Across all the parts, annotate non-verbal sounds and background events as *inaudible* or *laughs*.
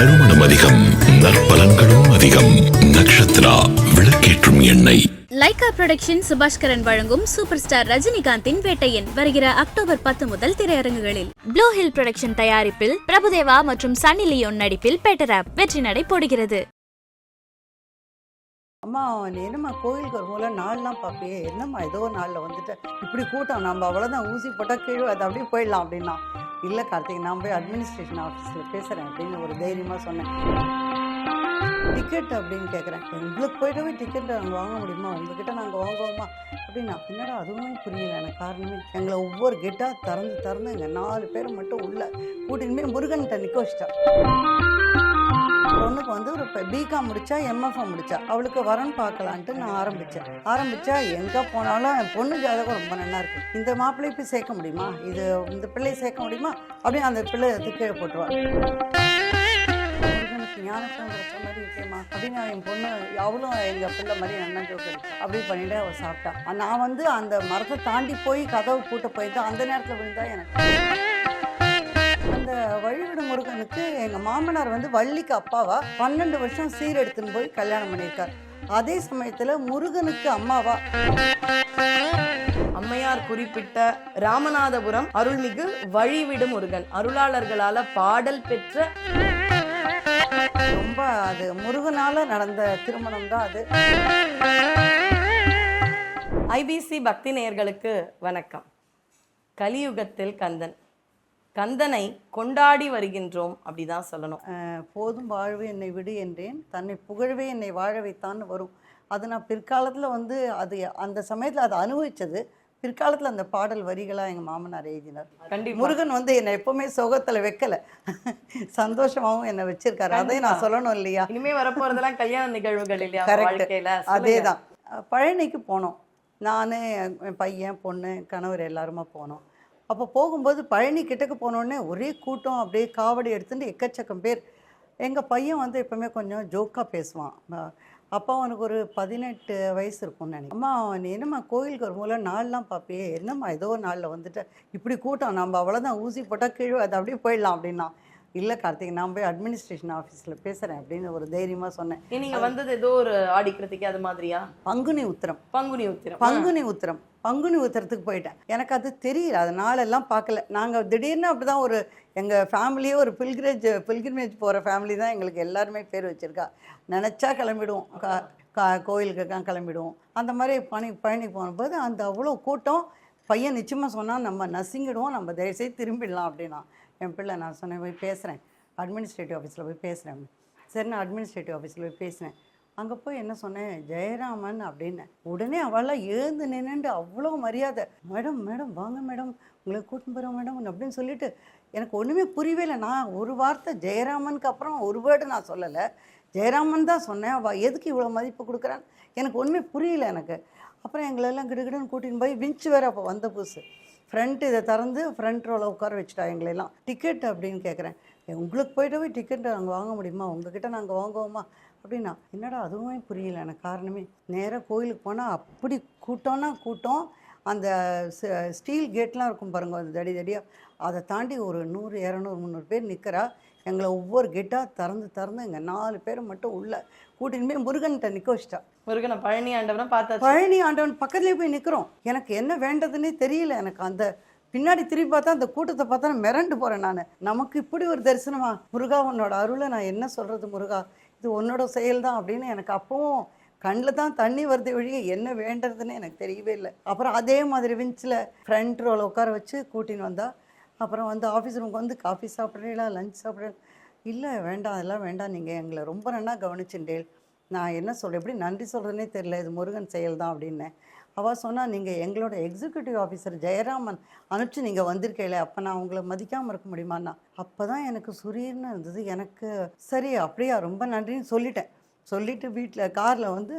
நறுமணம் அதிகம் நற்பலன்களும் அதிகம். நக்ஷத்ரா விளக்கேற்றும் எண்ணெய். லைகா புரொடக்ஷன் சுபாஷ்கரன் வழங்கும் சூப்பர் ஸ்டார் ரஜினிகாந்தின் வேட்டையன் வருகிற அக்டோபர் பத்து முதல் திரையரங்குகளில். ப்ளூ ஹில் புரொடக்ஷன் தயாரிப்பில் பிரபுதேவா மற்றும் சன்னி லியோன் நடிப்பில் பெட்டராப் வெற்றி நடை போடுகிறது. அம்மா என்னம்மா கோயிலுக்கு வரும்போது நாள்லாம் பார்ப்பியே என்னம்மா ஏதோ ஒரு நாளில் வந்துட்டு? இப்படி கூட்டம் நம்ம அவ்வளோதான் ஊசி போட்டால் கீழே அது அப்படியே போயிடலாம் அப்படின்னா. இல்லை கார்த்திக் நான் போய் அட்மினிஸ்ட்ரேஷன் ஆஃபீஸில் பேசுகிறேன் அப்படின்னு ஒரு தைரியமாக சொன்னேன். டிக்கெட் அப்படின்னு கேட்குறேன் எங்களுக்கு போயிட்டவே டிக்கெட் நாங்கள் வாங்க முடியுமா? உங்ககிட்ட நாங்கள் வாங்குவோமா? அப்படின்னா என்னடா அதுவுமே புரியல எனக்கு காரணமே. எங்களை ஒவ்வொரு கெட்டாக திறந்து திறந்து எங்கள் நாலு பேர் மட்டும் உள்ள. கூட்டின்னு போய் முருகன்கிட்ட நிற்க வச்சிட்டேன். பொண்ணுக்கு வந்து ஒரு பிகாம் முடிச்சா எம்எஃப்எம் முடிச்சா அவளுக்கு வரன் பார்க்கலான்ட்டு நான் ஆரம்பித்தேன் ஆரம்பித்தா எங்கே போனாலும் என் பொண்ணு ஜாதகம் ரொம்ப நல்லா இருக்கு. இந்த மாப்பிள்ளையை போய் சேர்க்க முடியுமா? இது இந்த பிள்ளையை சேர்க்க முடியுமா? அப்படின்னு அந்த பிள்ளை எடுத்து கீழே போட்டுருவா. ஞானத்தை கிடைச்ச மாதிரி இருக்கேம்மா. அப்படின்னு என் பொண்ணு அவளும் எங்கள் பிள்ளை மாதிரி நல்லா ஜோக்கு அப்படி பண்ணிட்டு அவள் சாப்பிட்டா. நான் வந்து அந்த மரத்தை தாண்டி போய் கதவு பூட்ட போயிட்டு அந்த நேரத்தில் விழுந்தா எனக்கு அந்த வழிவிடு முருகனுக்கு எங்கள் மாமனார் வந்து வள்ளிக்கு அப்பாவா பன்னெண்டு வருஷம் சீர் எடுத்துன்னு போய் கல்யாணம் பண்ணியிருக்கார். அதே சமயத்தில் முருகனுக்கு அம்மாவா? அம்மையார் குறிப்பிட்ட ராமநாதபுரம் அருள்மிகு வழிவிடு முருகன். அருளாளர்களால பாடல் பெற்ற ரொம்ப அது முருகனால நடந்த திருமணம் தான் அது ஐபிசி பக்தி நேயர்களுக்கு வணக்கம். கலியுகத்தில் கந்தன். கந்தனை கொண்டாடி வருகின்றோம் அப்படிதான் சொல்லணும். போதும் வாழ்வு என்னை விடு என்றேன். தன்னை புகழவே என்னை வாழ வைத்தான்னு வரும். அது நான் பிற்காலத்தில் வந்து அது அந்த சமயத்தில் அதை அனுபவிச்சது. பிற்காலத்தில் அந்த பாடல் வரிகளாக எங்கள் மாமனார் எழுதினார். கண்டிப்பா. முருகன் வந்து என்னை எப்பவுமே சோகத்தில் வைக்கல. சந்தோஷமாவும் என்னை வச்சிருக்காரு. அதையும் நான் சொல்லணும் இல்லையா? இனிமே வரப்போறதெல்லாம் கல்யாண நிகழ்வுகள் இல்லையா. வாழ்க்கையில? அதே. தான் பழனிக்கு போனோம். நான் என் பையன் பொண்ணு கணவர் எல்லாருமா போனோம். அப்போ போகும்போது பழனி கிட்டக்கு போனோடனே ஒரே கூட்டம் அப்படியே காவடி எடுத்துட்டு எக்கச்சக்கம் பேர். எங்கள் பையன் வந்து எப்போவுமே கொஞ்சம் ஜோக்காக பேசுவான். அஹ் அப்போ அவனுக்கு ஒரு பதினெட்டு வயசு இருக்கும்னு நினைக்கிறேன். அம்மா அவன் என்னம்மா கோயிலுக்கு வரும்போது நாள்லாம் பார்ப்பியே என்னம்மா ஏதோ ஒரு நாளில் வந்துட்டு? இப்படி கூட்டம் நம்ம அவ்வளோதான் ஊசி போட்டால் கீழே அது அப்படியே போயிடலாம் அப்படின்னா. இல்லை கார்த்திக் நான் போய் அட்மினிஸ்ட்ரேஷன் ஆஃபீஸில் பேசுகிறேன் அப்படின்னு ஒரு தைரியமாக சொன்னேன். ஏ, நீங்க வந்தது ஏதோ ஒரு ஆடிக்கிறதுக்கு அது மாதிரியா? பங்குனி உத்திரம். பங்குனி உத்திரம். பங்குனி உத்திரம். பங்குனி உத்திரத்துக்கு போயிட்டேன். எனக்கு அது தெரியல. அது நாளெல்லாம் பார்க்கல. நாங்கள் திடீர்னு அப்படி தான் ஒரு எங்கள் ஃபேமிலியே ஒரு பில்கிரேஜ் பில்கிரிமேஜ் போகிற ஃபேமிலி தான் எங்களுக்கு எல்லாருமே பேர் வச்சுருக்கா. நினச்சா கிளம்பிடுவோம். கா- கோயிலுக்கு கிளம்பிடுவோம். அந்த மாதிரி பணி பயணிக்கு போகும்போது அந்த அவ்வளோ கூட்டம் பையன் நிச்சயமாக சொன்னால் நம்ம நசுங்கிடுவோம் நம்ம தயவுசெய்து திரும்பிடலாம் அப்படின்னா. என் பிள்ளை நான் சொன்னேன் போய் பேசுகிறேன் அட்மினிஸ்ட்ரேட்டிவ் ஆஃபீஸில் போய் பேசுகிறேன் சரி நான் அட்மினிஸ்ட்ரேட்டிவ் ஆஃபீஸில் போய் பேசினேன் அங்கே போய் என்ன சொன்னேன் ஜெயராமன் அப்படின்னு. உடனே அவளாம் ஏந்து நின்னுண்டு அவ்வளோ மரியாதை. மேடம் மேடம் வாங்க மேடம். உங்களை கூட்டின்னு போகிறோம் மேடம் அப்படின்னு சொல்லிட்டு எனக்கு ஒன்றுமே புரியவே இல்லை. நான் ஒரு வார்த்தை ஜெயராமனுக்கு அப்புறம் ஒரு வேர்டு நான் சொல்லலை. ஜெயராமன் தான் சொன்னேன். அவள் எதுக்கு இவ்வளோ மதிப்பு கொடுக்குறான்னு? எனக்கு ஒன்றுமே புரியல எனக்கு. அப்புறம் எங்களெல்லாம் கிடுகிடுன்னு கூட்டின்னு போய் விஞ்சு வேறு அப்போ வந்த புதுசு. ஃப்ரண்ட் இதை திறந்து ஃப்ரண்ட் ரோவில் உட்கார வச்சுட்டா எங்களெல்லாம் டிக்கெட் அப்படின்னு கேட்குறேன். உங்களுக்கு போய்ட்டு போய் டிக்கெட் நாங்கள் வாங்க முடியுமா? உங்ககிட்ட நாங்கள் வாங்குவோமா? அப்படின்னா என்னடா அதுவுமே புரியல. எனக்கு காரணமே நேராக கோயிலுக்கு போனால் அப்படி கூட்டம்னா கூட்டம். அந்த ஸ்டீல் கேட்லாம் இருக்கும் பாருங்க அந்த தடி தடியாக அதை தாண்டி ஒரு நூறு இரநூறு முந்நூறு பேர் நிற்கிறா எங்களை ஒவ்வொரு கேட்டாக திறந்து திறந்து எங்கள் நாலு பேர் மட்டும் உள்ள. கூட்டின்னு போய் முருகன்கிட்ட நிற்க வச்சிட்டா. முருகனை பழனி ஆண்டவனை பார்த்தா பழனி ஆண்டவன் பக்கத்துலேயே போய் நிற்கிறோம் எனக்கு என்ன வேண்டதுன்னே தெரியல. எனக்கு அந்த பின்னாடி திரும்பி பார்த்தா அந்த கூட்டத்தை பார்த்தா நான் மிரண்டு போகிறேன் நான். நமக்கு இப்படி ஒரு தரிசனமா? முருகா உன்னோட அருளை நான் என்ன சொல்கிறது முருகா? இது உன்னோட செயல் தான் அப்படின்னு எனக்கு அப்பவும் கண்ணில் தான் தண்ணி வருது வழிய என்ன வேண்டதுன்னு எனக்கு தெரியவே இல்லை. அப்புறம் அதே மாதிரி விஞ்சில் ஃப்ரண்ட் ரோவில் உட்கார வச்சு கூட்டின்னு வந்தால் அப்புறம் வந்து ஆஃபீஸ் ரூமுக்கு வந்து காஃபி சாப்பிட்றீங்களா? லஞ்ச் சாப்பிட்றீங்களா? இல்லை வேண்டாம் அதெல்லாம் வேண்டாம். நீங்கள் எங்களை ரொம்ப நன்னா கவனிச்சுட்டேன் நான் என்ன சொல்கிறேன் எப்படி நன்றி சொல்கிறேனே தெரியல இது முருகன் செயல் தான் அப்படின்னேன் அவள் சொன்னால் நீங்கள் எங்களோட எக்ஸிக்யூட்டிவ் ஆஃபீஸர் ஜெயராமன் அனுப்பிச்சு நீங்கள் வந்திருக்கையில அப்போ நான் உங்களை மதிக்காமல் இருக்க முடியுமாண்ணா அப்போ தான் எனக்கு சுரீர்னு இருந்தது. எனக்கு சரி அப்படியா ரொம்ப நன்றின்னு சொல்லிட்டேன். சொல்லிவிட்டு வீட்டில் காரில் வந்து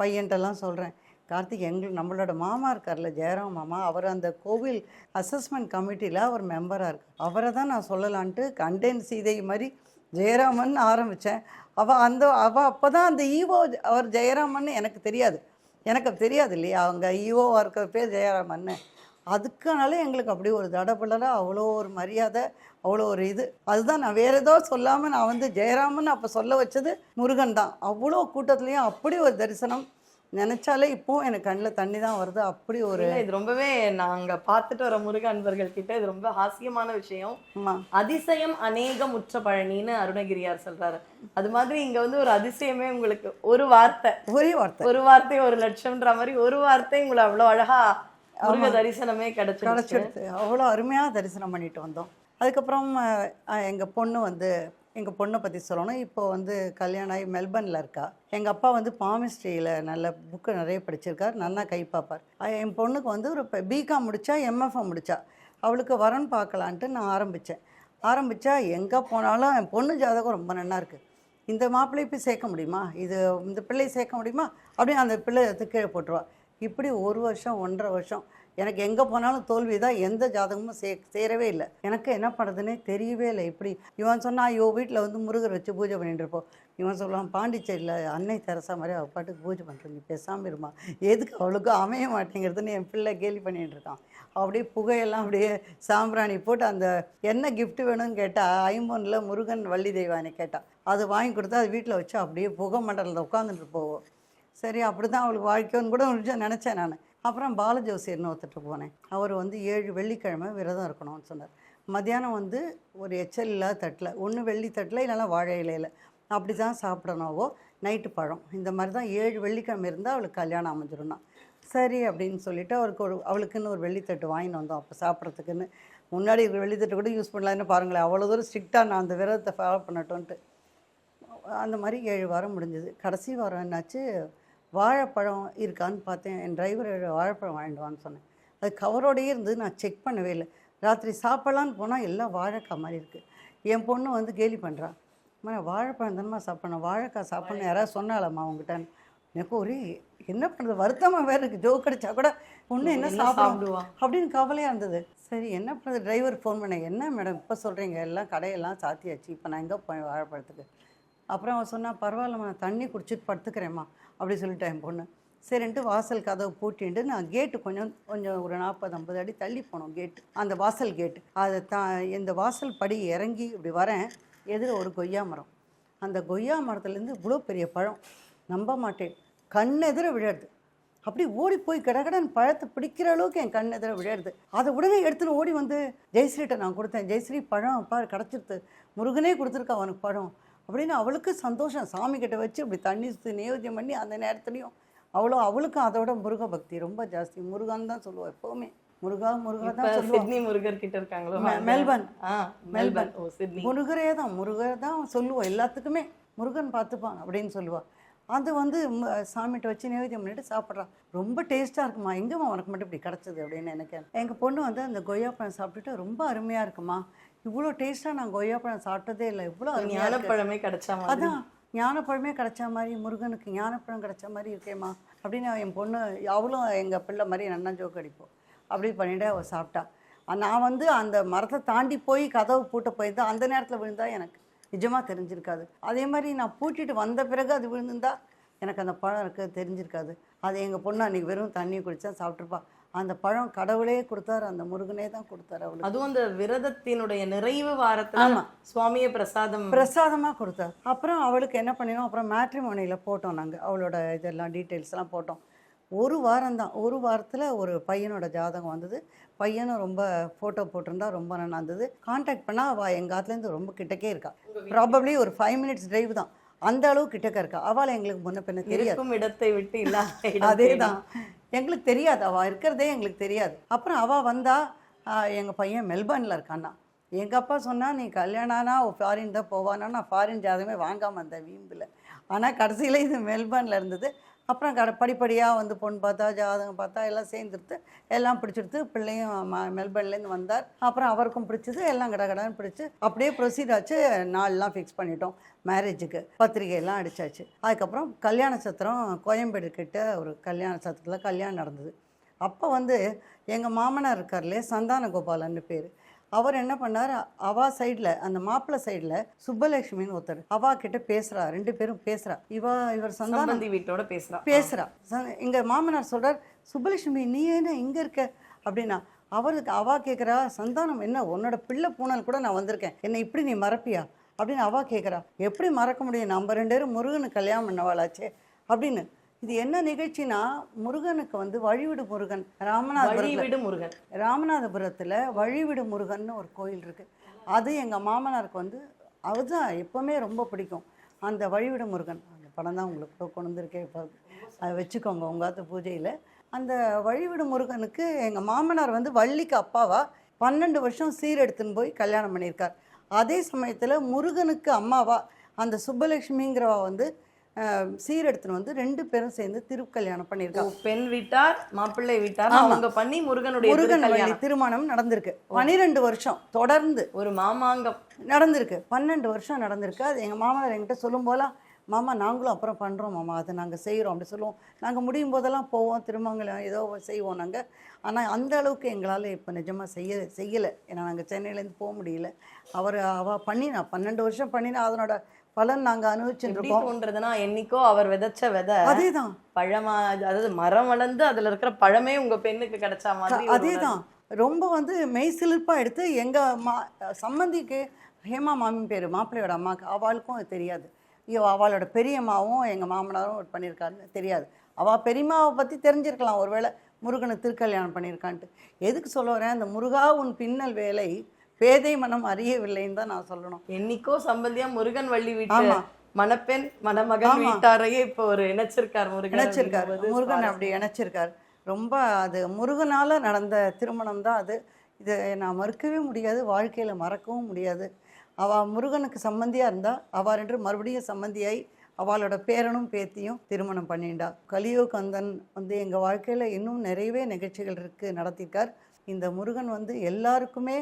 பையன்ட்டெல்லாம் சொல்கிறேன் கார்த்திக் எங்கள் நம்மளோட மாமா இருக்கார்ல ஜெயராம் மாமா அவர் அந்த கோவில் அசஸ்மெண்ட் கமிட்டியில் அவர் மெம்பராக இருக்கு அவரை தான் நான் சொல்லலான்ட்டு கண்டேன் சீதை மாதிரி ஜெயராமன் ஆரம்பித்தேன் அவள் அந்த அவள் அப்போ தான் அந்த ஈவோ அவர் ஜெயராமன் எனக்கு தெரியாது. எனக்கு தெரியாது இல்லையா? அவங்க ஈவோவாக இருக்கிற பேர் ஜெயராமன் அதுக்கானால எங்களுக்கு அப்படி ஒரு தடபுடலாக அவ்வளோ ஒரு மரியாதை அவ்வளோ ஒரு இது. அதுதான் நான் வேறு ஏதோ சொல்லாமல் நான் வந்து ஜெயராமன் அப்போ சொல்ல வச்சது முருகன் தான். அவ்வளோ கூட்டத்துலேயும் அப்படி ஒரு தரிசனம் நினச்சாலே இப்போவும் எனக்கு கண்ணில் தண்ணி தான் வருது. அப்படி ஒரு இது ரொம்பவே நாங்க பார்த்துட்டு வர முருக அன்பர்கள் கிட்ட இது ரொம்ப ஹாஸ்யமான விஷயம். அதிசயம் அநேகம் உற்ற பழனின்னு அருணகிரியார் சொல்றாரு. அது மாதிரி இங்க வந்து ஒரு அதிசயமே உங்களுக்கு ஒரு வார்த்தை. ஒரே வார்த்தை. ஒரு வார்த்தை ஒரு லட்சம்ன்ற மாதிரி ஒரு வார்த்தை உங்களை அவ்வளவு அழகா முருக தரிசனமே கிடைச்சிருச்சு. கிடச்சிடுது அவ்வளோ அருமையாக தரிசனம் பண்ணிட்டு வந்தோம். அதுக்கப்புறம் எங்கள் பொண்ணு வந்து எங்கள் பொண்ணை பற்றி சொல்லணும். இப்போ வந்து கல்யாணம் ஆகி மெல்பர்னில் இருக்கா. எங்கள் அப்பா வந்து பாமிஸ்ட்ரியில் நல்ல புக்கு நிறைய படிச்சிருக்கார். நல்லா கை பார்ப்பார். என் பொண்ணுக்கு வந்து ஒரு பிகாம் முடித்தா எம்எஃப்எம் முடித்தா அவளுக்கு வரன் பார்க்கலான்ட்டு நான் ஆரம்பித்தேன் ஆரம்பித்தா எங்கே போனாலும் என் பொண்ணு ஜாதகம் ரொம்ப நல்லா இருக்குது இந்த மாப்பிள்ளை போய் சேர்க்க முடியுமா? இது இந்த பிள்ளையை சேர்க்க முடியுமா? அப்படின்னு அந்த பிள்ளை கீழே போட்டுருவா. இப்படி ஒரு வருஷம் ஒன்றரை வருஷம் எனக்கு எங்கே போனாலும் தோல்வி தான் எந்த ஜாதகமும் சே சேரவே இல்லை. எனக்கு என்ன பண்ணுறதுனே தெரியவே இல்லை. இப்படி இவன் சொன்னால் ஐயோ வீட்டில் வந்து முருகர் வச்சு பூஜை பண்ணிட்டு இருப்போம். இவன் சொல்லுவான் பாண்டிச்சேரியில் அன்னை தெரசா மாதிரி அவள் பாட்டுக்கு பூஜை பண்ணுறது நீ பேசாமல் இருமா. எதுக்கு அவளுக்கு அமைய மாட்டேங்கிறதுன்னு என் பிள்ளை கேலி பண்ணிட்டு இருக்கான். அப்படியே புகையெல்லாம் அப்படியே சாம்பிராணி போட்டு அந்த என்ன கிஃப்ட் வேணும்னு கேட்டால் ஐம்பொன்னில் முருகன் வள்ளி தெய்வானை கேட்டால் அது வாங்கி கொடுத்தா அது வீட்டில் வச்சு அப்படியே புகை மண்டலத்தில் உட்காந்துட்டு போவோம் சரி அப்படி தான் அவளுக்கு வாழ்க்கைன்னு கூட நினச்சேன் நான். அப்புறம் பாலஜோசியர்னு ஒருத்தட்டு போனேன். அவர் வந்து ஏழு வெள்ளிக்கிழமை விரதம் இருக்கணும்னு சொன்னார். மத்தியானம் வந்து ஒரு எச்சல் இல்லாத தட்டில் ஒன்று வெள்ளி தட்டில் இல்லைனா வாழை இலையில். அப்படி தான் சாப்பிடணாவோ நைட்டு பழம். இந்த மாதிரி தான் ஏழு வெள்ளிக்கிழமை இருந்தால் அவளுக்கு கல்யாணம் அமைஞ்சிரும்னா. சரி அப்படின்னு சொல்லிவிட்டு அவருக்கு ஒரு அவளுக்குன்னு ஒரு வெள்ளித்தட்டு வாங்கிட்டு வந்தோம். அப்போ சாப்பிட்றதுக்குன்னு. முன்னாடி இருக்கிற வெள்ளித்தட்டு கூட யூஸ் பண்ணலான்னு பாருங்களேன். அவ்வளோ தூரம் ஸ்ட்ரிக்டாக நான் அந்த விரதத்தை ஃபாலோ பண்ணட்டோன்ட்டு அந்த மாதிரி ஏழு வாரம் முடிஞ்சது. கடைசி வாரம் என்னாச்சு? வாழைப்பழம் இருக்கான்னு பார்த்தேன். என் டிரைவர் வாழைப்பழம் வாங்கிட்டு வான்னு சொன்னேன். அது கவரோடையே இருந்து நான் செக் பண்ணவே இல்லை. ராத்திரி சாப்பிட்லான்னு போனால் எல்லாம் வாழைக்காய் மாதிரி இருக்குது என் பொண்ணு வந்து கேலி பண்ணுறா அம்மா நான் வாழைப்பழம் தானம்மா சாப்பிடணும். வாழைக்காய் சாப்பிடணும் யாராவது சொன்னாலம்மா அவங்ககிட்ட எனக்கு ஒரே என்ன பண்ணுறது வருத்தமாக வேறு இருக்குது ஜோக் அடிச்சா கூட ஒன்று என்ன என்ன சாப்பிடுவா சாப்பிடுவா? அப்படின்னு கவலையாக இருந்தது. சரி என்ன பண்ணுறது டிரைவர் ஃபோன் பண்ணேன். என்ன மேடம் இப்போ சொல்கிறீங்க எல்லாம் கடையெல்லாம் சாத்தியாச்சு. இப்போ நான் எங்கே போய் வாழைப்பழத்துக்கு? அப்புறம் அவன் சொன்னால் பரவாயில்லம்மா நான் தண்ணி குடிச்சிட்டு படுத்துக்கிறேம்மா அப்படி சொல்லிட்டேன் என் பொண்ணு. சரின்ட்டு வாசல் கதவை பூட்டிட்டு நான் கேட்டு கொஞ்சம் கொஞ்சம் ஒரு நாற்பது ஐம்பது அடி தள்ளி போனோம் கேட்டு அந்த வாசல் கேட்டு அதை தா இந்த வாசல் படி இறங்கி இப்படி வரேன் எதிர ஒரு கொய்யா மரம். அந்த கொய்யா மரத்துலேருந்து இவ்வளோ பெரிய பழம். நம்ப மாட்டேன். கண் எதிர விழருது அப்படி ஓடி போய் கடகடன் பழத்தை பிடிக்கிற அளவுக்கு என் கண் எதிர விழருது அதை உடனே எடுத்துன்னு ஓடி வந்து ஜெயஸ்ரீட்ட நான் கொடுத்தேன். ஜெயஸ்ரீ பழம் பாரு கிடச்சிருது. முருகனே கொடுத்துருக்கா அவனுக்கு பழம். அப்படின்னு அவளுக்கு சந்தோஷம். சாமி கிட்ட வச்சு இப்படி தண்ணி சுற்றி நியோஜனம் பண்ணி அந்த நேரத்துலையும் அவ்வளோ அவளுக்கும் அதோட முருக பக்தி ரொம்ப ஜாஸ்தி. முருகன் தான் சொல்லுவாள் எப்போவுமே. முருகா முருகா தான் சொல்லுவாள் சிட்னி முருகர் கிட்ட இருக்காங்களோ மெல்பர்ன். மெல்பர்ன். முருகரே தான் முருகர் தான் சொல்லுவோம் எல்லாத்துக்குமே முருகன் பார்த்துப்பான் அப்படின்னு சொல்லுவா. அது வந்து சாமிகிட்ட வச்சு நைவேத்தியம் பண்ணிட்டு சாப்பிட்றான் ரொம்ப டேஸ்ட்டாக இருக்குமா? எங்கம்மா உனக்கு மட்டும் இப்படி கிடச்சது அப்படின்னு எனக்கு எங்கள் பொண்ணு வந்து அந்த கொய்யாப்பழம் சாப்பிட்டுட்டு ரொம்ப அருமையாக இருக்குமா? இவ்வளோ டேஸ்ட்டாக நான் கொய்யாப்பழம் சாப்பிட்டதே இல்லை. இவ்வளோ. ஞானப்பழமே கிடைச்ச அதான் ஞானப்பழமே கிடைச்ச மாதிரி முருகனுக்கு ஞானப்பழம் கிடைச்ச மாதிரி இருக்கேம்மா. அப்படின்னு என் பொண்ணு அவளும் எங்கள் பிள்ளை மாதிரி நன்னா ஜோக் அடிப்போம் அப்படி பண்ணிட்டு அவள் சாப்பிட்டா. நான் வந்து அந்த மரத்தை தாண்டி போய் கதவு பூட்ட போயிருந்தா அந்த நேரத்தில் விழுந்தா எனக்கு நிஜமாக தெரிஞ்சிருக்காது. அதே மாதிரி நான் பூட்டிட்டு வந்த பிறகு அது விழுந்திருந்தா எனக்கு அந்த பழம் இருக்க தெரிஞ்சிருக்காது. அது எங்கள் பொண்ணு அன்றைக்கி வெறும் தண்ணி குடிச்சா சாப்பிட்ருப்பா அந்த பழம் கடவுளே கொடுத்தாரு அந்த முருகனே தான் கொடுத்தாரு அவளுக்கு. அதுவும் அந்த விரதத்தினுடைய நிறைவு வாரத்துல ஆமா. சுவாமிய பிரசாதம் பிரசாதமாக கொடுத்தார். அப்புறம் அவளுக்கு என்ன பண்ணினோம் அப்புறம் மேட்ரிமோனியில் போட்டோம் நாங்கள் அவளோட இதெல்லாம் டீட்டெயில்ஸ்லாம் போட்டோம். ஒரு வாரம் தான் ஒரு வாரத்தில் ஒரு பையனோட ஜாதகம் வந்தது. பையனும் ரொம்ப ஃபோட்டோ போட்டிருந்தா ரொம்ப நல்லா இருந்தது. காண்டாக்ட் பண்ணால் அவள் எங்கள் ஆத்துலேருந்து ரொம்ப கிட்டக்கே இருக்கா. ப்ராபப்ளி ஒரு ஃபைவ் மினிட்ஸ் டிரைவ் தான். அந்த அளவு கிட்டக்க இருக்கா. அவளை எங்களுக்கு முன்ன பின்ன தெரியாது. இடத்தை விட்டு இல்லாத *laughs* இடம் அதே. தான் எங்களுக்கு தெரியாது. அவள் இருக்கிறதே எங்களுக்கு தெரியாது. அப்புறம் அவள் வந்தா எங்கள் பையன் மெல்பர்னில் இருக்கான்னா எங்கள் அப்பா சொன்னால் நீ கல்யாணம்னா ஃபாரின் தான் போவானா நான் ஃபாரின் ஜாதகமே வாங்காமல் வந்தேன் வீம்பில். ஆனால் கடைசியில் இது மெல்பர்னில் இருந்தது. அப்புறம் கட படிப்படியாக வந்து பொண்ணு பார்த்தா ஜாதகம் பார்த்தா எல்லாம் சேர்ந்துருத்து எல்லாம் பிடிச்சிடுத்து பிள்ளையும் ம- மெல்பர்ன்லேருந்து வந்தார். அப்புறம் அவருக்கும் பிடிச்சது எல்லாம் கடகடன்னு பிடிச்சி அப்படியே ப்ரொசீட் ஆச்சு நாள்லாம் ஃபிக்ஸ் பண்ணிட்டோம் மேரேஜுக்கு பத்திரிகையெல்லாம் அடித்தாச்சு அதுக்கப்புறம் கல்யாண சத்திரம் கோயம்பேடு கிட்ட ஒரு கல்யாண சத்திரத்தில் கல்யாணம் நடந்தது. அப்போ வந்து எங்கள் மாமனார் இருக்கார்லே சந்தான கோபாலன்னு பேர். அவர் என்ன பண்ணார்? அவா சைடில் அந்த மாப்பிள்ளை சைடில் சுப்பலட்சுமின்னு ஒருத்தர் அவா கிட்ட பேசுகிறா ரெண்டு பேரும் பேசுகிறா இவா இவர் சந்தானம் சம்பந்தி வீட்டோட பேசுறா. பேசுகிறா இங்கே மாமனார் சொல்கிறார் சுப்பலட்சுமி நீ என்ன இங்கே இருக்க? அப்படின்னா அவருக்கு அவா கேட்குறா சந்தானம் என்ன உன்னோட பிள்ளை பூனல் கூட நான் வந்திருக்கேன். என்னை இப்படி நீ மறப்பியா? அப்படின்னு அவா கேட்குறா எப்படி மறக்க முடியும்? நம்ம ரெண்டு பேரும் முருகனுக்கு கல்யாணம் பண்ணவாளாச்சே? அப்படின்னு இது என்ன நிகழ்ச்சினா முருகனுக்கு வந்து வழிவிடு முருகன் ராமநாதபுரத்தில் வழிவிடு முருகன். ராமநாதபுரத்தில் வழிவிடு முருகன்னு ஒரு கோயில் இருக்குது அது எங்கள் மாமனாருக்கு வந்து அதுதான் எப்போவுமே ரொம்ப பிடிக்கும். அந்த வழிவிடு முருகன். அந்த படம் தான் உங்களுக்கு கொண்டு வந்திருக்கேன். இப்போ அதை வச்சுக்கோங்க உங்கள் பூஜையில். அந்த வழிவிடு முருகனுக்கு எங்கள் மாமனார் வந்து வள்ளிக்கு அப்பாவா பன்னெண்டு வருஷம் சீரெடுத்துன்னு போய் கல்யாணம் பண்ணியிருக்கார். அதே சமயத்தில் முருகனுக்கு அம்மாவா அந்த சுப்பலட்சுமிங்கிறவா வந்து சீரெடுத்துன்னு வந்து ரெண்டு பேரும் சேர்ந்து திருக்கல்யாணம் பண்ணியிருக்காங்க பெண் வீட்டார் மாப்பிள்ளை வீட்டார். அவங்க பண்ணி முருகனுடைய முருகன் திருமணம் நடந்திருக்கு. பனிரெண்டு வருஷம் தொடர்ந்து. ஒரு மாமாங்கம். நடந்திருக்கு. பன்னெண்டு வருஷம் நடந்திருக்கு. அது எங்கள் மாமனார் என்கிட்ட சொல்லும் போலாம் மாமா நாங்களும் அப்புறம் பண்ணுறோம் மாமா. அதை நாங்கள் செய்கிறோம் அப்படி சொல்லுவோம். நாங்கள் முடியும் போதெல்லாம் போவோம் திருமங்கலம் ஏதோ செய்வோம் நாங்கள் ஆனால் அந்த அளவுக்கு எங்களால் இப்போ நிஜமாக செய்ய செய்யலை. ஏன்னா நாங்கள் சென்னையிலேருந்து போக முடியல. அவர் அவள் பண்ணினா பன்னெண்டு வருஷம் பண்ணினா அதனோட பலன் இருக்கோம். தோன்றதுன்னா என்னைக்கோ அவர் விதைச்ச விதை அதே தான் பழமா அதாவது மரம் வளர்ந்து அதுல இருக்கிற பழமே உங்க பெண்ணுக்கு கிடைச்ச மாதிரி ஒரு அதே தான் ரொம்ப வந்து மெய் சிலிர்ப்பாக எடுத்து எங்கள் மா சம்மந்திக்கு ஹேமா மாமி பேர் மாப்பிள்ளையோட அம்மாவுக்கு அவளுக்கும் அது தெரியாது. ஐயோ அவளோட பெரியம்மாவும் எங்கள் மாமனாரும் ஒரு பண்ணியிருக்காருன்னு தெரியாது. அவள் பெரியம்மாவை பற்றி தெரிஞ்சிருக்கலாம். ஒருவேளை முருகனை திருக்கல்யாணம் பண்ணியிருக்கான்ட்டு. எதுக்கு சொல்ல வரேன்? அந்த முருகா உன் பின்னல் வேலை பேதை மனம் அறியவில்லைன்னு தான் நான் சொல்லணும். என்னைக்கோ சம்பந்தியா முருகன் வள்ளி வீட்டு. மணப்பெண் மணமகன். வீட்டாரையே இப்போ ஒரு இணைச்சிருக்கார் முருகன் இணைச்சிருக்காரு. முருகன். அப்படி இணைச்சிருக்காரு. ரொம்ப அது முருகனால நடந்த திருமணம் தான் அது. இதை நான் மறுக்கவே முடியாது வாழ்க்கையில் மறக்கவும் முடியாது. அவள் முருகனுக்கு சம்மந்தியாக இருந்தா அவள் ரெண்டு மறுபடியும் சம்மந்தியாகி அவளோட பேரனும் பேத்தியும் திருமணம் பண்ணிண்டா கலியோ கந்தன் வந்து எங்கள் வாழ்க்கையில் இன்னும் நிறையவே நிகழ்ச்சிகள் இருக்குது நடத்தியிருக்கார். இந்த முருகன் வந்து எல்லாருக்குமே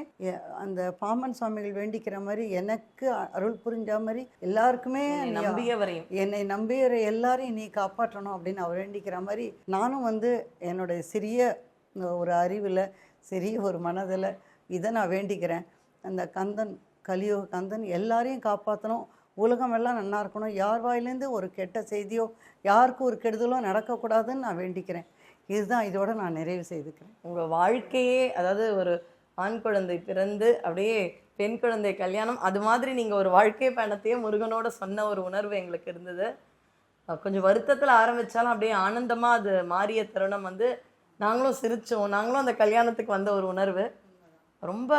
அந்த பாமன் சுவாமிகள் வேண்டிக்கிற மாதிரி எனக்கு அருள் புரிஞ்ச மாதிரி எல்லாருக்குமே நம்பியவரையும். என்னை நம்புகிற எல்லாரையும் நீ காப்பாற்றணும் அப்படின்னு அவர் வேண்டிக்கிற மாதிரி நானும் வந்து என்னுடைய சிறிய ஒரு அறிவில் சிறிய ஒரு மனதில் இதை நான் வேண்டிக்கிறேன். அந்த கந்தன் கலியுக கந்தன் எல்லாரையும் காப்பாற்றணும் உலகம் எல்லாம் நல்லா இருக்கணும். யார் வாயிலேருந்து ஒரு கெட்ட செய்தியோ யாருக்கும் ஒரு கெடுதலோ நடக்கக்கூடாதுன்னு நான் வேண்டிக்கிறேன். இதுதான் இதோட நான் நிறைவு செய்துக்கிறேன். உங்கள் வாழ்க்கையே அதாவது ஒரு ஆண் குழந்தை பிறந்து அப்படியே பெண் குழந்தை கல்யாணம் அது மாதிரி நீங்கள் ஒரு வாழ்க்கை பயணத்தையே முருகனோட சொன்ன ஒரு உணர்வு எங்களுக்கு இருந்தது. கொஞ்சம் வருத்தத்தில் ஆரம்பிச்சாலும் அப்படியே ஆனந்தமாக அது மாறிய தருணம் வந்து நாங்களும் சிரித்தோம் நாங்களும் அந்த கல்யாணத்துக்கு வந்த ஒரு உணர்வு. ரொம்ப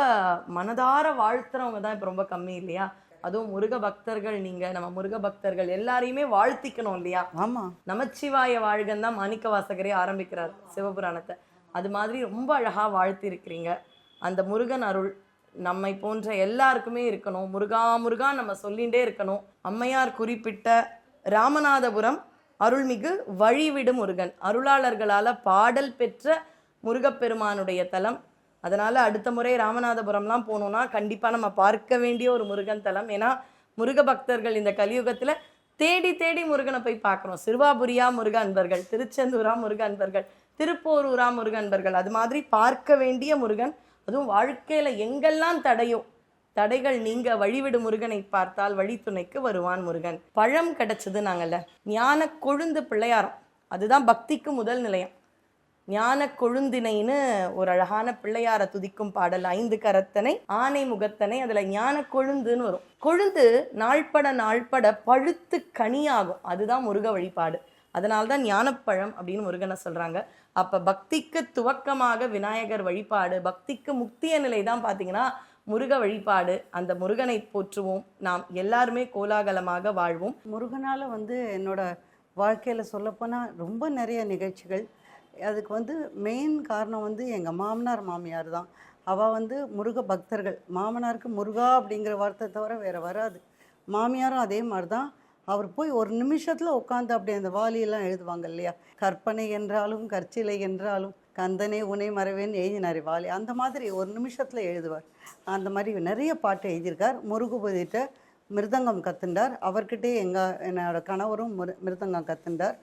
மனதார வாழ்த்துறவங்க தான் இப்போ ரொம்ப கம்மி இல்லையா? அதுவும் முருக பக்தர்கள் நீங்க நம்ம முருக பக்தர்கள் எல்லாரையுமே வாழ்த்திக்கணும் இல்லையா? ஆமாம் நமச்சிவாய வாழ்கன் தான் மாணிக்க வாசகரே ஆரம்பிக்கிறார் சிவபுராணத்தை. அது மாதிரி ரொம்ப அழகா வாழ்த்தி இருக்கிறீங்க அந்த முருகன் அருள் நம்மை போன்ற எல்லாருக்குமே இருக்கணும். முருகா முருகா நம்ம சொல்லிகிட்டே இருக்கணும். அம்மையார் குறிப்பிட்ட ராமநாதபுரம் அருள்மிகு வழிவிடு முருகன். அருளாளர்களால பாடல் பெற்ற முருகப்பெருமானுடைய தலம் அதனால் அடுத்த முறை ராமநாதபுரம்லாம் போகணுன்னா கண்டிப்பாக நம்ம பார்க்க வேண்டிய ஒரு முருகன் தலம். ஏன்னா முருக பக்தர்கள் இந்த கலியுகத்தில் தேடி தேடி முருகனை போய் பார்க்குறோம் சிறுவாபுரியா முருக அன்பர்கள் திருச்செந்தூரா முருக அன்பர்கள் திருப்போரூரா முருக அன்பர்கள் அது மாதிரி பார்க்க வேண்டிய முருகன். அதுவும் வாழ்க்கையில் எங்கெல்லாம் தடையோ தடைகள் நீங்க வழிவிடு முருகனை பார்த்தால் வழித்துணைக்கு வருவான் முருகன். பழம் கிடைச்சது நாங்கள்ல ஞான கொழுந்து பிள்ளையாரம். அதுதான் பக்திக்கு முதல் நிலையம். ஞான கொழுந்தினைன்னு ஒரு அழகான பிள்ளையார துதிக்கும் பாடல் ஐந்து கரத்தனை ஆனை முகத்தனை அதில் ஞான கொழுந்துன்னு வரும். கொழுந்து நாள்பட நாள்பட பழுத்து கனியாகும். அதுதான் முருக வழிபாடு. அதனால்தான் ஞானப்பழம் அப்படின்னு முருகனை சொல்கிறாங்க அப்போ பக்திக்கு துவக்கமாக விநாயகர் வழிபாடு பக்திக்கு முக்திய நிலை தான் பார்த்தீங்கன்னா முருக வழிபாடு. அந்த முருகனை போற்றுவோம். நாம் எல்லாருமே கோலாகலமாக வாழ்வோம். முருகனால் வந்து என்னோட வாழ்க்கையில் சொல்லப்போனால் ரொம்ப நிறைய நிகழ்ச்சிகள். அதுக்கு வந்து மெயின் காரணம் வந்து எங்கள் மாமனார் மாமியார் தான். அவள் வந்து முருக பக்தர்கள். மாமனாருக்கு முருகா அப்படிங்கிற வார்த்தை தவிர வேறு வராது. மாமியாரும் அதே மாதிரி தான் அவர் போய் ஒரு நிமிஷத்தில் உட்காந்து அப்படி அந்த வாலியெல்லாம் எழுதுவாங்க இல்லையா? கற்பனை என்றாலும் கற்சிலை என்றாலும் கந்தனே உனை மறைவேன்னு எழுதினார் வாலி. அந்த மாதிரி ஒரு நிமிஷத்தில் எழுதுவார். அந்த மாதிரி நிறைய பாட்டு எழுதியிருக்கார். முருகுபதிட்ட மிருதங்கம் கத்துண்டார். அவர்கிட்டே எங்கள் என்னோடய கணவரும் மிரு மிருதங்கம் கத்துண்டார்.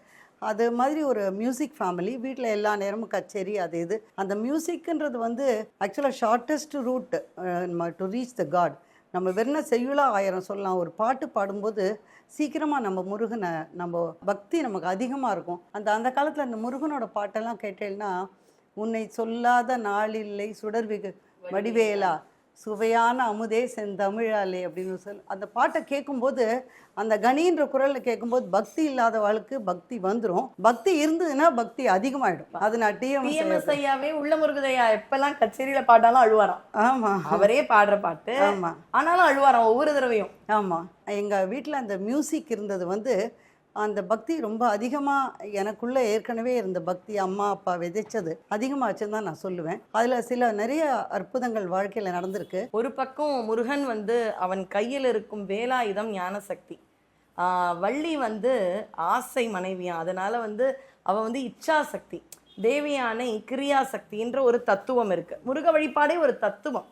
அது மாதிரி ஒரு மியூசிக் ஃபேமிலி வீட்டில் எல்லா நேரமும் கச்சேரி அது இது. அந்த மியூசிக்ன்றது வந்து ஆக்சுவலாக shortest route to reach the god நம்ம வெறும் செய்யுளா ஆயிரம் சொல்லலாம். ஒரு பாட்டு பாடும்போது சீக்கிரமாக நம்ம முருகனை நம்ம பக்தி நமக்கு அதிகமாக இருக்கும். அந்த அந்த காலத்தில் அந்த முருகனோட பாட்டெல்லாம் கேட்டேன்னா உன்னை சொல்லாத நாளில்லை சுடர்விகு வடிவேலா சுவையான அமுதே செந்தமிழாலே அப்படின்னு சொல். அந்த பாட்டை கேட்கும்போது அந்த கணின்ற குரலில் கேட்கும்போது பக்தி இல்லாதவளுக்கு பக்தி வந்துடும் பக்தி இருந்ததுன்னா பக்தி அதிகமாயிடும். அது நான் டிஎம்எஸ் ஐயாவே உள்ள முருகதையா எப்பெல்லாம் கச்சேரியில பாட்டாலும் அழுவாராம். ஆமாம் அவரே பாடுற பாட்டு. ஆமாம் ஆனாலும் அழுவாராம் ஒவ்வொரு தடவையும். ஆமாம் எங்கள் வீட்டில் அந்த மியூசிக் இருந்தது வந்து அந்த பக்தி ரொம்ப அதிகமாக எனக்குள்ளே ஏற்கனவே இருந்த பக்தி அம்மா அப்பா விதைச்சது அதிகமாகச்சுன்னு தான் நான் சொல்லுவேன். அதில் சில நிறைய அற்புதங்கள் வாழ்க்கையில் நடந்திருக்கு. ஒரு பக்கம் முருகன் வந்து அவன் கையில் இருக்கும் வேலாயுதம் ஞான சக்தி வள்ளி வந்து ஆசை மனைவியான் அதனால் வந்து அவள் வந்து இச்சா சக்தி தேவியானை கிரியா சக்தின்ற ஒரு தத்துவம் இருக்குது முருக வழிபாடே ஒரு தத்துவம்.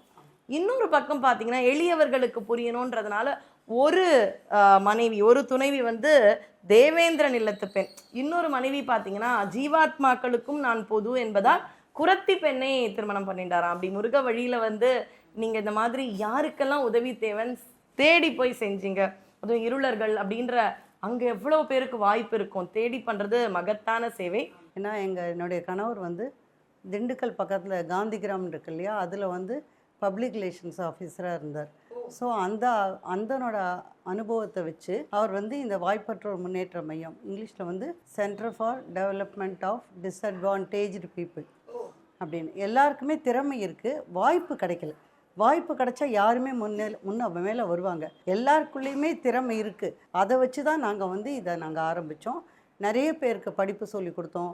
இன்னொரு பக்கம் பார்த்தீங்கன்னா எளியவர்களுக்கு புரியணுன்றதுனால ஒரு மனைவி ஒரு துணைவி வந்து தேவேந்திரன் இல்லத்து பெண். இன்னொரு மனைவி பார்த்தீங்கன்னா ஜீவாத்மாக்களுக்கும் நான் பொது என்பதால் குரத்தி பெண்ணை திருமணம் பண்ணிட்டாராம் அப்படி முருக வழியில் வந்து நீங்கள் இந்த மாதிரி யாருக்கெல்லாம் உதவி தேவைன்னு தேடி போய் செஞ்சீங்க? அதுவும் இருளர்கள் அப்படின்ற அங்கே எவ்வளோ பேருக்கு வாய்ப்பு இருக்கும்? தேடி பண்ணுறது மகத்தான சேவை. ஏன்னா எங்கள் என்னுடைய கணவர் வந்து திண்டுக்கல் பக்கத்தில் காந்திகிராம் இருக்கு இல்லையா? அதில் வந்து பப்ளிக் ரிலேஷன்ஸ் ஆஃபீஸராக இருந்தார். ஸோ அந்த அந்தனோட அனுபவத்தை வச்சு அவர் வந்து இந்த வாய்ப்பற்றோர் முன்னேற்ற மையம் இங்கிலீஷில் வந்து centre for development of disadvantaged people அப்படின்னு. எல்லாருக்குமே திறமை இருக்குது வாய்ப்பு கிடைக்கல. வாய்ப்பு கிடைச்சா யாருமே முன்னே முன்ன மேலே வருவாங்க. எல்லாருக்குள்ளேயுமே திறமை இருக்குது அதை வச்சு தான் நாங்கள் வந்து இதை நாங்கள் ஆரம்பித்தோம் நிறைய பேருக்கு படிப்பு சொல்லி கொடுத்தோம்.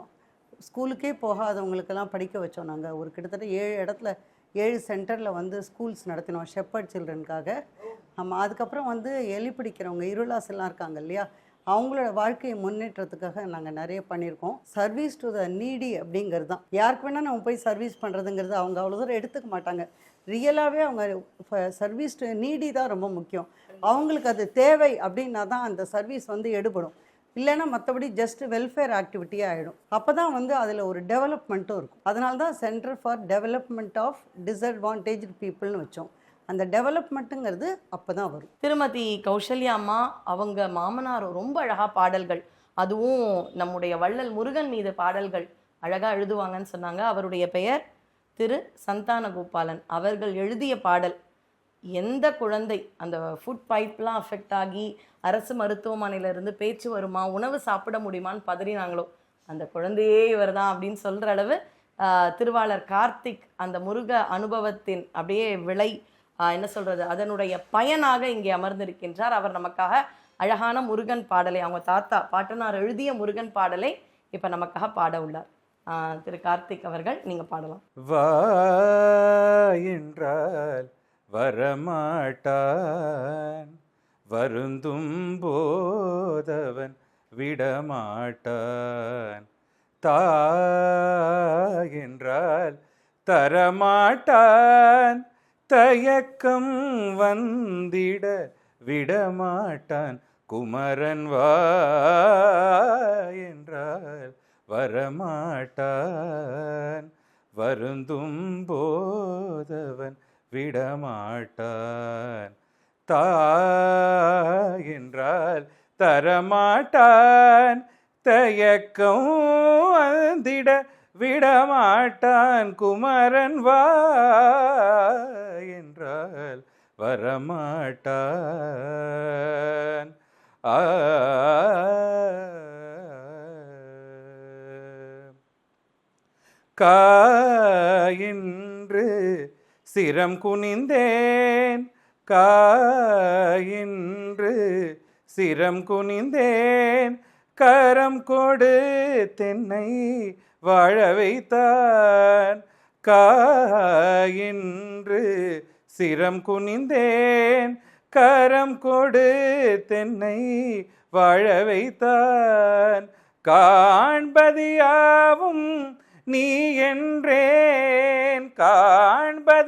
ஸ்கூலுக்கே போகாதவங்களுக்கெல்லாம் படிக்க வச்சோம் நாங்கள். ஒரு கிட்டத்தட்ட ஏழு இடத்துல ஏழு சென்டரில் வந்து ஸ்கூல்ஸ் நடத்தினோம் ஷெப்பர்ட் சில்ட்ரனுக்காக. ஆமாம் அதுக்கப்புறம் வந்து எலி பிடிக்கிறவங்க இருளாசெல்லாம் இருக்காங்க இல்லையா? அவங்களோட வாழ்க்கையை முன்னேற்றத்துக்காக நாங்கள் நிறைய பண்ணியிருக்கோம். சர்வீஸ் டு த நீடி அப்படிங்கிறது தான். யாருக்கு வேணால் நம்ம போய் சர்வீஸ் பண்ணுறதுங்கிறது அவங்க அவ்வளோ தூரம் எடுத்துக்க மாட்டாங்க. ரியலாகவே அவங்க சர்வீஸ் டு நீடி தான் ரொம்ப முக்கியம். அவங்களுக்கு அது தேவை அப்படின்னா தான் அந்த சர்வீஸ் வந்து எடுபடும். இல்லைன்னா மற்றபடி ஜஸ்ட் வெல்ஃபேர் ஆக்டிவிட்டியாக ஆகிடும் அப்போ தான் வந்து அதில் ஒரு டெவலப்மெண்ட்டும் இருக்கும். அதனால தான் centre for development of disadvantage பீப்புள்னு வச்சோம். அந்த டெவலப்மெண்ட்டுங்கிறது அப்போ தான் வரும். திருமதி கௌசல்யா அம்மா அவங்க மாமனார் ரொம்ப அழகா பாடல்கள். அதுவும் நம்முடைய வள்ளல் முருகன் மீது பாடல்கள் அழகாக எழுதுவாங்கன்னு சொன்னாங்க. அவருடைய பெயர் திரு சந்தான கோபாலன் அவர்கள் எழுதிய பாடல் எந்த குழந்தை அந்த ஃபுட் பைப்லாம் அஃபெக்ட் ஆகி அரசு மருத்துவமனையிலேருந்து பேச்சு வருமா உணவு சாப்பிட முடியுமான்னு பதறினாங்களோ அந்த குழந்தையே இவர் தான் அப்படின்னு சொல்கிற அளவு திருவாளர் கார்த்திக் அந்த முருக அனுபவத்தின் அப்படியே விலை என்ன சொல்கிறது அதனுடைய பயனாக இங்கே அமர்ந்திருக்கின்றார். அவர் நமக்காக அழகான முருகன் பாடலை அவங்க தாத்தா பாட்டனார் எழுதிய முருகன் பாடலை இப்போ நமக்காக பாட உள்ளார். திரு கார்த்திக் அவர்கள் நீங்கள் பாடலாம். வா என்றால் வரமாட்டான். வருந்தும் போதவன் விடமாட்டான். தா என்றால் தரமாட்டான். தயக்கம் வந்திட விடமாட்டான். குமரன் வா என்றால் வரமாட்டான். வருந்தும் போதவன் விடமாட்டான். தா என்றால் தரமாட்டான். தயக்கம் வந்திட விடமாட்டான். குமரன் வா என்றால் வரமாட்டான். ஆ. காயின்று சிரம் குனிந்தேன் காயின்று சிரம் குனிந்தேன் கரம் கொடு தென்னை வாழ வைத்தான் காயின்று சிரம் குனிந்தேன் கரம் கொடு தென்னை வாழ வைத்தான். காண்பதியாவும் நீ என்றேன் கா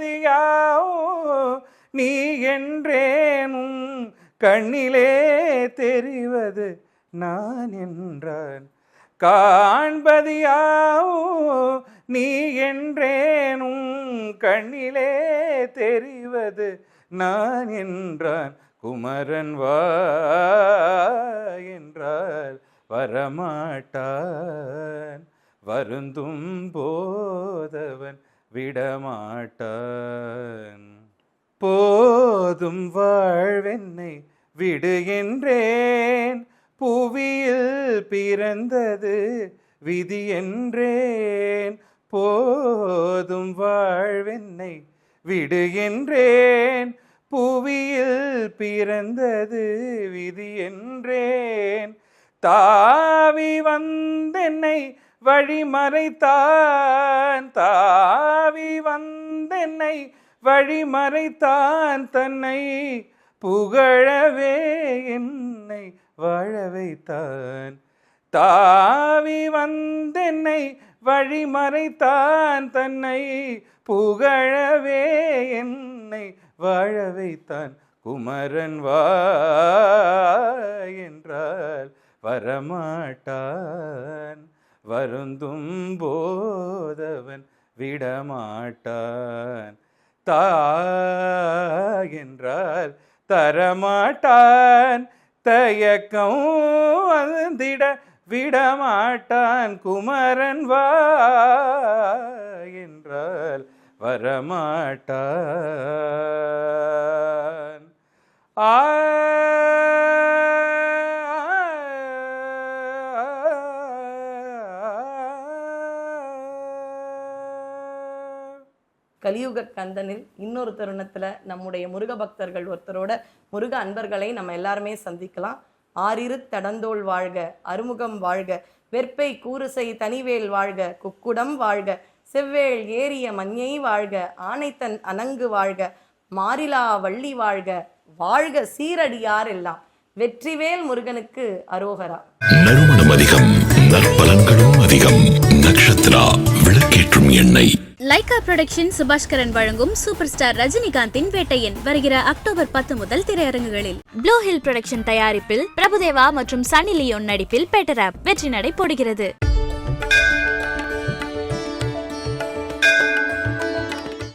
காண்பதியாவும் நீ என்றேனும் கண்ணிலே தெரிவது நான் என்றான். காண்பதியாவோ நீ என்றேனும் கண்ணிலே தெரிவது நான் என்றான். குமரன் வா என்றால் வரமாட்டான். வருந்தும் போதவன் விடமாட்டான். போதும் வாழ்வென்னை விடு என்றேன். புவியில் பிறந்தது விதி என்றேன். போதும் வாழ்வென்னை விடு என்றேன். புவியில் பிறந்தது விதி என்றேன். தாவி வந்தென்னை வழிமறைத்தான் தாவி வந்தென்னை வழிமறைத்தான் தன்னை புகழவே என்னை வாழ வைத்தான் தாவி வந்தென்னை வழிமறைத்தான் தன்னை புகழவே என்னை வாழ வைத்தான் குமரன் வா என்றால் வரமாட்டான். வருந்தும் போதவன் விடமாட்டான். தா என்றால் தரமாட்டான். தயக்கம் வந்திட விடமாட்டான். குமரன் வா என்றால் வரமாட்டான். கலியுக கந்தனில் இன்னொரு தருணத்தில் நம்முடைய முருக பக்தர்கள் ஒருத்தரோட முருக அன்பர்களை நம்ம எல்லாருமே சந்திக்கலாம் ஆறிரு தடந்தோல் வாழ்க அறுமுகம் வாழ்க வெற்பை கூறுசை தனிவேல் வாழ்க குக்குடம் வாழ்க செவ்வேள் ஏறிய மஞ்ஞை வாழ்க ஆனைத்தன் அனங்கு வாழ்க மாரிலா வள்ளி வாழ்க வாழ்க சீரடியார் எல்லாம். வெற்றிவேல் முருகனுக்கு அரோகரா. நறுமணம் அதிகம் நற்பலன்களும் அதிகம். நக்ஷத்ரா விளக்கேற்றும் எண்ணெய். லைகா புரொடக்ஷன் சுபாஷ்கரன் வழங்கும் சூப்பர் ஸ்டார் ரஜினிகாந்தின் வேட்டையன் வருகிற அக்டோபர் பத்து முதல் திரையரங்குகளில். ப்ளூ ஹில் புரொடக்ஷன் தயாரிப்பில் பிரபுதேவா மற்றும் சன்னி லியோன் நடிப்பில் பெட்டர் ஆப் வெற்றி நடை போடுகிறது.